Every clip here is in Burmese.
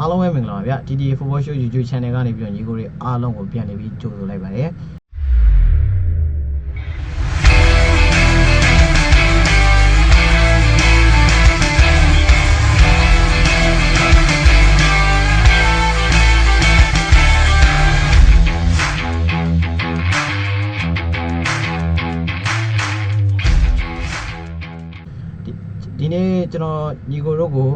အားလုံးပဲမင်္ဂလာပါဗျ TTA Football Show YouTube Channel ကနေပြီးတော့ညီကိုတွေအားလုံးကိုပြန်လည်ပြီးကြိုဆိုလိုက်ပါတယ်ဒီဒီနေ့ကျွန်တော်ညီကိုတို့ကို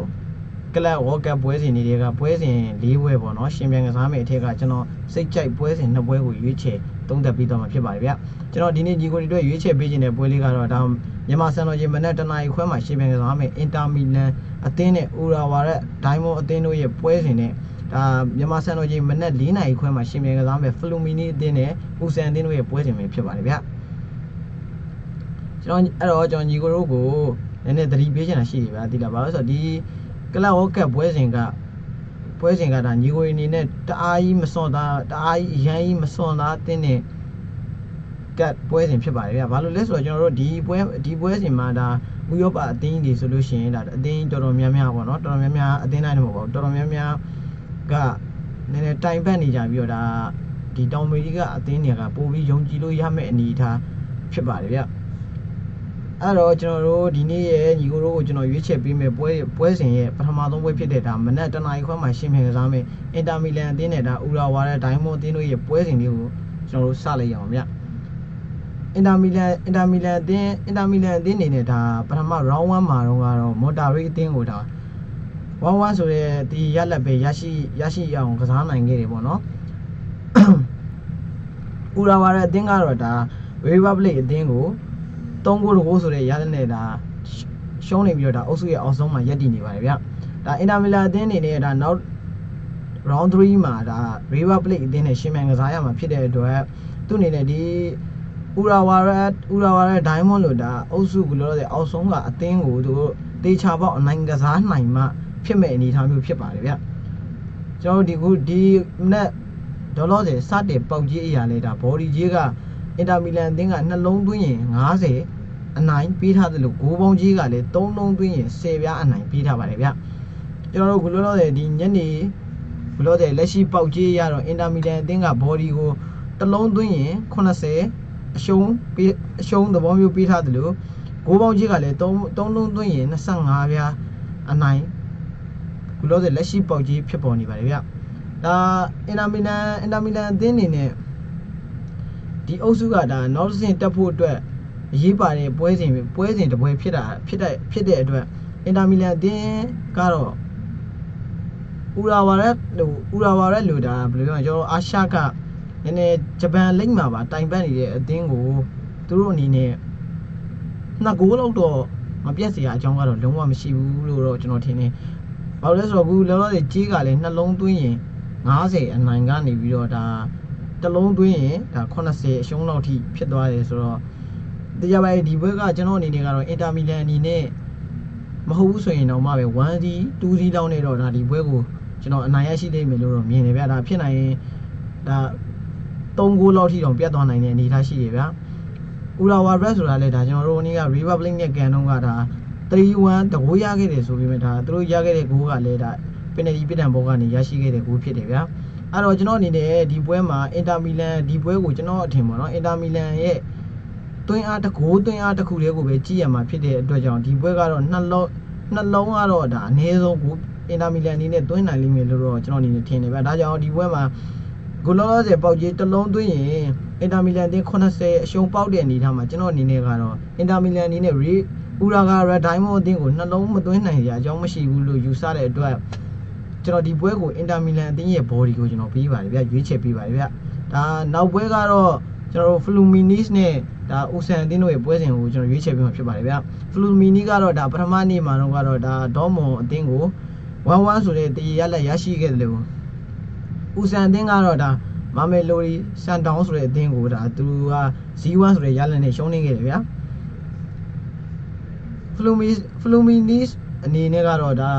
ကလပ်ဝေါ်ကပ်ပွဲစဉ်တွေကပွဲစဉ်၄ပွဲပေါ့နော်ရှင်ပြန်ကစားမယ့်အထက်ကကျွန်တော်စိတ်ကြိုက်ပွဲစဉ်နှစ်ပွဲကိုရွေးချယ်သုံးသပ်ပြီးတော့မှာဖြစ်ပါတယ်ဗျကျွန်တော်ဒီနေ့ညီကိုတွေအတွက်ရွေးချယ်ပေးခြင်းတဲ့ပွဲလေးကတော့ဒါမြန်မာစံတော်ချိန်မနက်တနာရီခွဲမှာရှင်ပြန်ကစားမယ့်အင်တာမီလန်အသင်းနဲ့ဥရာဝါရက်ဒိုင်းမွန်အသင်းတို့ရဲ့ပွဲစဉ်နဲ့ဒါမြန်မာစံတော်ချိန်မနက်၄နာရီခွဲမှာရှင်ပြန်ကစားမယ့်ဖလူမီနီအသင်းနဲ့ဦးစံအသင်းတို့ရဲ့ပွဲစဉ်ပဲဖြစ်ပါတယ်ဗျကျွန်တော်အဲ့တော့ကျွန်တော်ညီကိုတို့ကိုနည်းနည်းသတိပေးချင်တာရှိတယ်ဗျာတိလားဘာလို့လဲဆိုတော့ဒီ ကလပ်ဝေါ်ကပ်ပွဲစဉ်ကပွဲစဉ်ကဒါညီကိုအနေနဲ့တအားကြီးမစွန်သားတအားကြီးအရန်ကြီးမစွန်သားတင်းတဲ့ကတ်ပွဲစဉ်ဖြစ်ပါတယ်ဗျာဘာလို့လဲဆိုတော့ကျွန်တော်တို့ဒီပွဲဒီပွဲစဉ်မှာဒါဥရောပအသင်းကြီးတွေဆိုလို့ရှိရင်ဒါအသင်းတော်တော်များများပေါ့နော်တော်တော်များများအသင်းတိုင်းတော့မဟုတ်ပါဘူးတော်တော်များများကနည်းနည်းတိုင်ပတ်နေကြပြီးတော့ဒါဒီတောင်အမေရိကအသင်းတွေကပို့ပြီးယုံကြည်လို့ရမယ့်အနေအထားဖြစ်ပါတယ်ဗျာ အဲ့တော့ကျွန်တော်တို့ဒီနေ့ရဲ့ညီကိုတို့ကိုကျွန်တော်ရွေးချယ်ပေးမယ်ပွဲပွဲစဉ်ရဲ့ပထမဆုံးပွဲဖြစ်တဲ့ဒါမနက်တနာရီခွဲမှာရှင်းပြကစားမယ်အင်တာမီလန်အသင်းနဲ့ဒါဥရာဝါတဲ့ဒိုင်းမွန်အသင်းတို့ရဲ့ပွဲစဉ်လေးကိုကျွန်တော်တို့စလိုက်ရအောင်ဗျအင်တာမီလန်အင်တာမီလန်အသင်းအင်တာမီလန်အသင်းအနေနဲ့ဒါပထမ round 1မှာတော့ကတော့မော်တာရိတ်အသင်းကိုဒါ1-1ဆိုတဲ့ဒီရလက်ပဲရရှိရရှိအောင်ကစားနိုင်ခဲ့တယ်ပေါ့နော်ဥရာဝါတဲ့အသင်းကတော့ဒါ Republic အသင်းကို 3ဂိုးတဂိုးဆိုတဲ့ရတဲ့နဲ့ဒါရှုံးနေပြီးတော့ဒါအုပ်စုရဲ့အောက်ဆုံးမှာရပ်တည်နေပါတယ်ဗျဒါအင်တာမီလာအသင်းအနေနဲ့ဒါနောက် round 3မှာဒါ River Plate အသင်းနဲ့ရှင်မြန်ကစားရမှာဖြစ်တဲ့အတွက်သူ့အနေနဲ့ဒီဥရာဝါရက်ဥရာဝါရက် Diamond လို့ဒါအုပ်စုကလို့တဲ့အောက်ဆုံးကအသင်းကိုသူတို့တေချာပေါက်အနိုင်ကစားနိုင်မှဖြစ်မဲ့အနေအထားမျိုးဖြစ်ပါတယ်ဗျကျွန်တော်တို့ဒီခုဒီမနေ့ဒေါ်လာစေစတဲ့ပေါက်ကြီးအရာလဲဒါ body ကြီးက အင်တာမီလန်အသင်းကနှလုံးသွင်းရင်90အနိုင်ပေးထားတယ်လို့ဂိုးပေါင်းကြီးကလည်း3လုံးသွင်းရင်10ပြားအနိုင်ပေးထားပါတယ်ဗျကျွန်တော်တို့ဘလို့လို့တဲ့ဒီညနေဘလို့တဲ့လက်ရှိပေါက်ကြီးရတော့အင်တာမီလန်အသင်းက body ကိုတစ်လုံးသွင်းရင်80အရှုံးပေးအရှုံးသဘောမျိုးပေးထားတယ်လို့ဂိုးပေါင်းကြီးကလည်း3 3လုံးသွင်းရင်25ပြားအနိုင်ဘလို့တဲ့လက်ရှိပေါက်ကြီးဖြစ်ပေါ်နေပါတယ်ဗျဒါအင်တာမီလန်အင်တာမီလန်အသင်းအနေနဲ့ ဒီအုပ်စုကဒါနောက်တစ်ဆင့်တက်ဖို့အတွက်အရေးပါတဲ့ပွဲစဉ်ပွဲစဉ်တစ်ပွဲဖြစ်တာဖြစ်တဲ့ဖြစ်တဲ့အတွက်အင်တာမီလန်အသင်းကတော့ဥရာဝါရက်လို့ဥရာဝါရက်လို့ဒါဘယ်လိုပြောလဲကျွန်တော်အာရှကနည်းနည်းဂျပန်လိမ့်မှာပါတိုင်ပတ်နေတဲ့အသင်းကိုသူတို့အနေနဲ့နှစ်ဂိုးလောက်တော့မပြတ်စရာအကြောင်းကတော့လုံးဝမရှိဘူးလို့တော့ကျွန်တော်ထင်တယ်။ဘာလို့လဲဆိုတော့အခုလောလောဆယ်ကြီးကလည်းနှလုံးသွင်းရင်90အနိုင်ကနေပြီးတော့ဒါ တလုံးသွင်းရင်ဒါ80အရှုံးလောက်ထိဖြစ်သွားတယ်ဆိုတော့တရားပဲဒီဘက်ကကျွန်တော်အနေနဲ့ကတော့အင်တာမီလန်အနေနဲ့မဟုတ်ဘူးဆိုရင်တော့မှပဲ1စီ2စီလောက်နဲ့တော့ဒါဒီဘွဲကိုကျွန်တော်အနိုင်ရရှိလိမ့်မယ်လို့တော့မြင်တယ်ဗျာဒါဖြစ်နိုင်ရင်ဒါ3ဂိုးလောက်ထိတော့ပြတ်သွားနိုင်တဲ့အနေအထားရှိတယ်ဗျာဥရာဝါဘရက်ဆိုတာလေဒါကျွန်တော်တို့နေ့က Republic နဲ့ကန်တော့ကဒါ3-1တကိုးရခဲ့တယ်ဆိုပြီးမှဒါသူတို့ရခဲ့တဲ့ဂိုးကလည်းဒါ penalty ပြစ်ဒဏ်ဘောကနေရရှိခဲ့တဲ့ဂိုးဖြစ်တယ်ဗျာ အဲ့တော့ကျွန်တော်အနေနဲ့ဒီပွဲမှာအင်တာမီလန်ဒီပွဲကိုကျွန်တော်အထင်ပေါ့နော်အင်တာမီလန်ရဲ့တွင်းအားတစ်ကိုးတွင်းအားတစ်ခုလေးကိုပဲကြည့်ရမှာဖြစ်တဲ့အတွက်ကြောင့်ဒီပွဲကတော့နှလုံးနှလုံးကတော့ဒါအနည်းဆုံးကိုအင်တာမီလန်အနေနဲ့တွင်းနိုင်လိမ့်မယ်လို့တော့ကျွန်တော်အနေနဲ့ထင်တယ်ဗျဒါကြောင့်ဒီပွဲမှာဂိုလောလောဆယ်ပေါက်ကြီးတစ်လုံးသွင်းရင်အင်တာမီလန်တင်80အရှုံးပေါက်တဲ့အနေထားမှာကျွန်တော်အနေနဲ့ကတော့အင်တာမီလန်အနေနဲ့ရီဥရာဂါရဒိုင်းမိုအသင်းကိုနှလုံးမသွင်းနိုင်ရအကြောင်းမရှိဘူးလို့ယူဆတဲ့အတွက် ကျွန်တော်ဒီပွဲကိုအင်တာမီလန်အသင်းရဲ့ body ကိုကျွန်တော်ပေးပါတယ်ဗျရွေးချယ်ပေးပါတယ်ဗျဒါနောက်ပွဲကတော့ကျွန်တော်တို့ Fluminis နဲ့ဒါဦးဆန်အသင်းတို့ရဲ့ပွဲစဉ်ကိုကျွန်တော်ရွေးချယ်ပေးမှာဖြစ်ပါတယ်ဗျ Flumini ကတော့ဒါပထမနေ့မှာတော့ကတော့ဒါဒေါမွန်အသင်းကို1-1ဆိုတဲ့တည်ရလက်ရရှိခဲ့တယ်လို့ဦးဆန်အသင်းကတော့ဒါမမဲလိုရီစန်တောင်းဆိုတဲ့အသင်းကိုဒါသူက0-1ဆိုတဲ့ရလက်နဲ့ရှုံးနေခဲ့တယ်ဗျ Flumis Fluminis အနေနဲ့ကတော့ဒါ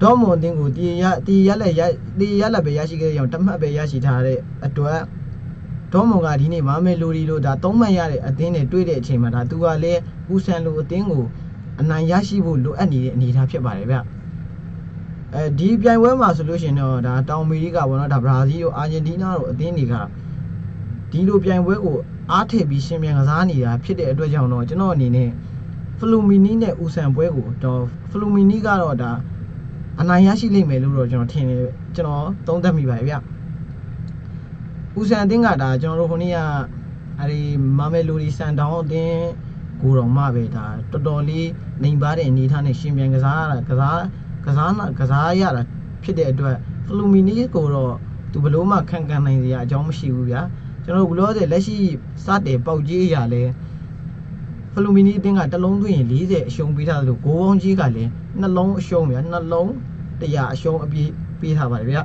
ဒေါမွန်အတင်းကိုတီရတီရလက်ရတီရလက်ပဲရရှိခဲ့တဲ့ကြောင့်တမတ်ပဲရရှိထားတဲ့အတွက်ဒေါမွန်ကဒီနေ့မာမဲလိုရီလို့ဒါသုံးမှတ်ရတဲ့အတင်းနဲ့တွေ့တဲ့အချိန်မှာဒါသူကလည်းဦးဆန်လိုအတင်းကိုအနိုင်ရရှိဖို့လိုအပ်နေတဲ့အနေအထားဖြစ်ပါတယ်ဗျအဲဒီပြိုင်ပွဲမှာဆိုလို့ရှိရင်တော့ဒါတောင်အမေရိကပေါ့နော်ဒါဘရာဇီးတို့အာဂျင်တီးနားတို့အသင်းတွေကဒီလိုပြိုင်ပွဲကိုအားထည့်ပြီးရှင်ပြန်ကစားနေတာဖြစ်တဲ့အတွက်ကြောင့်တော့ကျွန်တော်အနေနဲ့ဖလူမီနီနဲ့ဦးဆန်ပွဲကိုတော့ဖလူမီနီကတော့ဒါ အနိုင်ရရှိလိမ့်မယ်လို့တော့ကျွန်တော်ထင်တယ်ကျွန်တော်သုံးသပ်မိပါတယ်ဗျဦးဆန်အသင်းကဒါကျွန်တော်တို့ခုနေ့ကအဲဒီမာမဲလိုဒီဆန်တောင်းအသင်းကိုတော်မှပဲဒါတော်တော်လေးနိုင်ပါတဲ့အနေထားနဲ့ရှင်ပြန်ကစားရတာကစားကစားနာကစားရတာဖြစ်တဲ့အတွက်ဖလူမီနီကိုတော့သူဘလို့မှခံခံနိုင်စရာအကြောင်းမရှိဘူးဗျာကျွန်တော်တို့ဘလို့တဲ့လက်ရှိစတဲ့ပေါက်ကြီးအရာလဲဖလူမီနီအတင်းကတစ်လုံးသွင်းရင်40အရှုံးပေးထားသလိုဂိုးပေါင်းကြီးကလည်း နှလုံးအရှုံးဗျာနှလုံး100အရှုံးအပြည့်ပေးထားပါတယ်ဗျာ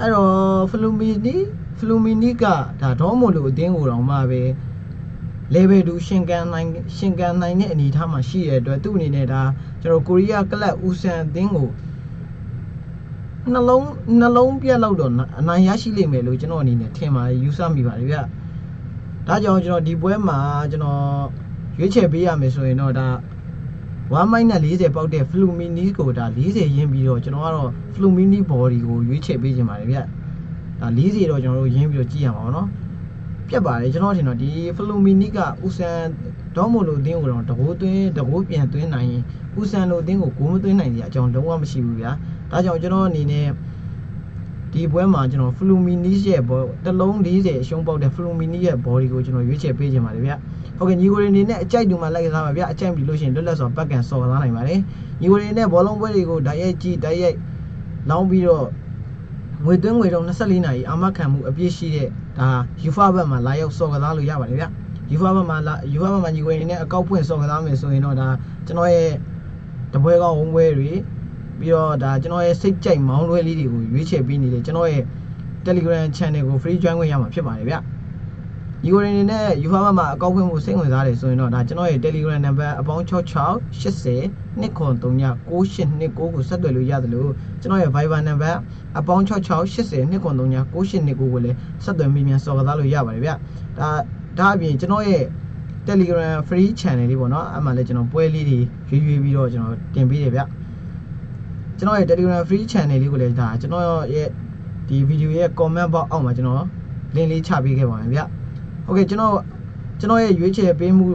အဲ့တော့ဖလူမီနီဖလူမီနီကဒါဒေါမိုလိုအတင်းကိုတော့မှပဲ level 2ရှင်ကန်နိုင်ရှင်ကန်နိုင်တဲ့အနေအထားမှာရှိရတဲ့အတွက်သူ့အနေနဲ့ဒါကျွန်တော်ကိုရီးယားကလပ်ဦးဆန်အတင်းကိုနှလုံးနှလုံးပြတ်လောက်တော့အနိုင်ရရှိလိမ့်မယ်လို့ကျွန်တော်အနေနဲ့ထင်ပါတယ်ယူဆမိပါတယ်ဗျာဒါကြောင့်ကျွန်တော်ဒီပွဲမှာကျွန်တော်ရွေးချယ်ပေးရမယ်ဆိုရင်တော့ဒါ 1-40ပေါက်တဲ့ Flumini ကိုဒါ40ရင်းပြီးတော့ကျွန်တော်ကတော့ Flumini body ကိုရွေးချယ်ပေးခြင်းပါတယ်ဗျဒါ40တော့ကျွန်တော်တို့ရင်းပြီးတော့ကြည့်ရမှာပေါ့နော်ပြတ်ပါတယ်ကျွန်တော်ထင်တော့ဒီ Flumini ကဥဆန်တော့မလို့အတင်းကိုတော့တကိုးသွင်းတကိုးပြန်သွင်းနိုင်ရင်ဥဆန်လိုအတင်းကိုကိုမသွင်းနိုင်တဲ့အကြောင်းလုံးဝမရှိဘူးဗျာဒါကြောင့်ကျွန်တော်အနေနဲ့ ဒီပွဲမှာကျွန်တော် Flumini ရဲ့ဘောတစ်လုံး40အရှုံးပေါက်တဲ့ Flumini ရဲ့ body ကိုကျွန်တော်ရွေးချယ်ပေးခြင်းပါတယ်ဗျ။ဟုတ်ကဲ့ညီကိုတွေအနေနဲ့အကြိုက်တူမှလိုက်ကစားပါဗျ။အကြိုက်ပြီးလို့ရှိရင်လွတ်လပ်စွာပတ်ကန်စော်ကစားနိုင်ပါတယ်။ညီကိုတွေနဲ့ဘောလုံးပွဲတွေကိုဓာတ်ရိုက်ကြည့်ဓာတ်ရိုက်လောင်းပြီးတော့ငွေသွင်းငွေတော့24နာရီအာမခံမှုအပြည့်ရှိတဲ့ဒါ UFA ဘက်မှာလာရောက်စော်ကစားလို့ရပါတယ်ဗျ။ UFA ဘက်မှာလာ UFA ဘက်မှာညီကိုတွေအနေနဲ့အကောက်ဖွင့်စော်ကစားမယ်ဆိုရင်တော့ဒါကျွန်တော်ရဲ့တပွဲကောင်းဝုံပွဲတွေ ပြီးတော့ဒါကျွန်တော်ရဲ့စိတ်ကြိုက်မောင်းလွဲလေးတွေကိုရွေးချယ်ပေးနေတယ်ကျွန်တော်ရဲ့ Telegram channel ကို free join ခွင့်ရမှာဖြစ်ပါတယ်ဗျဒီကိုရင်းနေနဲ့ UFA မှာအကောက်ခွင့်မှုစိတ်ဝင်စားတယ်ဆိုရင်တော့ဒါကျွန်တော်ရဲ့ Telegram number အပေါင်း66 80 293 9829ကိုဆက်သွယ်လို့ရတယ်လို့ကျွန်တော်ရဲ့ Viber number အပေါင်း66 80 293 9829ကိုလည်းဆက်သွယ်မိမြန်စော်ကစားလို့ရပါတယ်ဗျဒါဒါအပြင်ကျွန်တော်ရဲ့ Telegram free channel လေးပေါ့နော်အဲ့မှာလည်းကျွန်တော်ပွဲလေးတွေရွေးရွေးပြီးတော့ကျွန်တော်တင်ပေးတယ်ဗျ ကျွန်တော်ရဲ့ Telegram free channel လေးကိုလည်းဒါကျွန်တော်ရဲ့ဒီ video ရဲ့ comment box အောက်မှာကျွန်တော် link လေးချပေးခဲ့ပါမယ်ဗျ။ Okay ကျွန်တော်ကျွန်တော်ရဲ့ရွေးချယ်ပေးမှု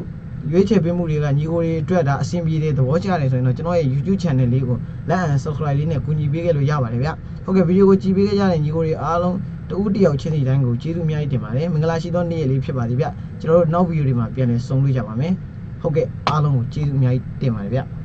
ရွေးချယ်ပေးမှုတွေကညီကိုတွေအတွက်ဒါအဆင်ပြေတဲ့သဘောကျတယ်ဆိုရင်တော့ကျွန်တော်ရဲ့ YouTube channel လေးကို like and subscribe လေးနဲ့ကူညီပေးခဲ့လို့ရပါတယ်ဗျ။ Okay ဗီဒီယိုကိုကြည့်ပေးခဲ့ကြတဲ့ညီကိုတွေအားလုံးတဦးတယောက်ချင်းစီတိုင်းကိုကျေးဇူးအများကြီးတင်ပါတယ်။မင်္ဂလာရှိသောနေ့ရက်လေးဖြစ်ပါသည်ဗျ။ကျွန်တော်တို့နောက်ဗီဒီယိုတွေမှာပြန်လည်ဆုံတွေ့ကြပါမယ်။ဟုတ်ကဲ့အားလုံးကိုကျေးဇူးအများကြီးတင်ပါတယ်ဗျ။